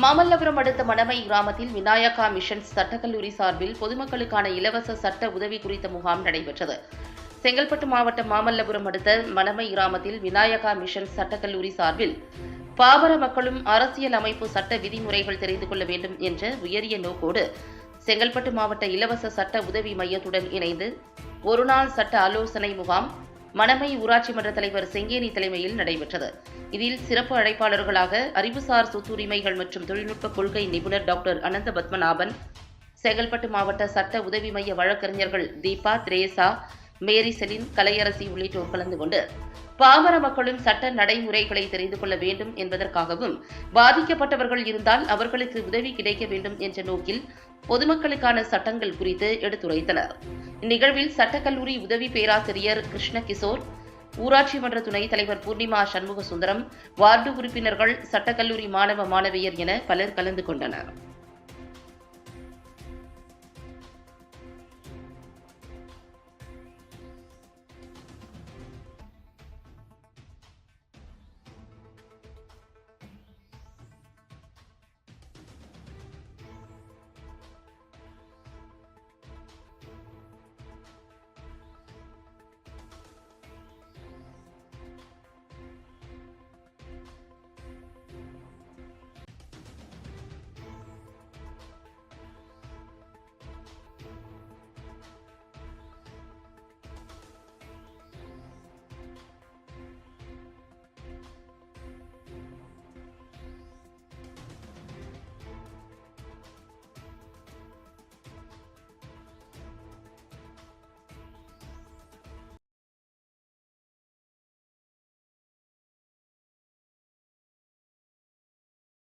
மாமல்லபுரம் அடுத்த மணமை கிராமத்தில் விநாயகா மிஷன் சட்டக்கல்லூரி சார்பில் பொதுமக்களுக்கான இலவச சட்ட உதவி குறித்த முகாம் நடைபெற்றது. செங்கல்பட்டு மாவட்டம் மாமல்லபுரம் அடுத்த மணமை கிராமத்தில் விநாயகா மிஷன் சட்டக்கல்லூரி சார்பில் பாமர மக்களும் அரசியல் அமைப்பு சட்ட விதிமுறைகள் தெரிந்து கொள்ள வேண்டும் என்ற உயரிய நோக்கோடு செங்கல்பட்டு மாவட்ட இலவச சட்ட உதவி மையத்துடன் இணைந்து ஒருநாள் சட்ட ஆலோசனை முகாம் மணமை ஊராட்சி மன்ற தலைவர் செங்கேனி தலைமையில் நடைபெற்றது. இதில் சிறப்பு அழைப்பாளர்களாக அறிவுசார் சொத்துரிமைகள் மற்றும் தொழில்நுட்ப கொள்கை நிபுணர் டாக்டர் அனந்த பத்மநாபன் செங்கல்பட்டு மாவட்ட சட்ட உதவி மைய வழக்கறிஞர்கள் தீபா திரேசா மேரி செலின் கலையரசி உள்ளிட்டோர் கலந்து கொண்டு பாமர மக்களும் சட்ட நடைமுறைகளை தெரிந்து கொள்ள வேண்டும் என்பதற்காகவும் பாதிக்கப்பட்டவர்கள் இருந்தால் அவர்களுக்கு உதவி கிடைக்க வேண்டும் என்ற நோக்கில் பொதுமக்களுக்கான சட்டங்கள் குறித்து எடுத்துரைத்தனர். இந்நிகழ்வில் சட்டக்கல்லூரி உதவி பேராசிரியர் கிருஷ்ணகிஷோர் ஊராட்சி மன்ற துணைத் தலைவர் பூர்ணிமா சண்முக சுந்தரம் வார்டு உறுப்பினர்கள் சட்டக்கல்லூரி மாணவ மாணவியர் என பலர் கலந்து கொண்டனர்.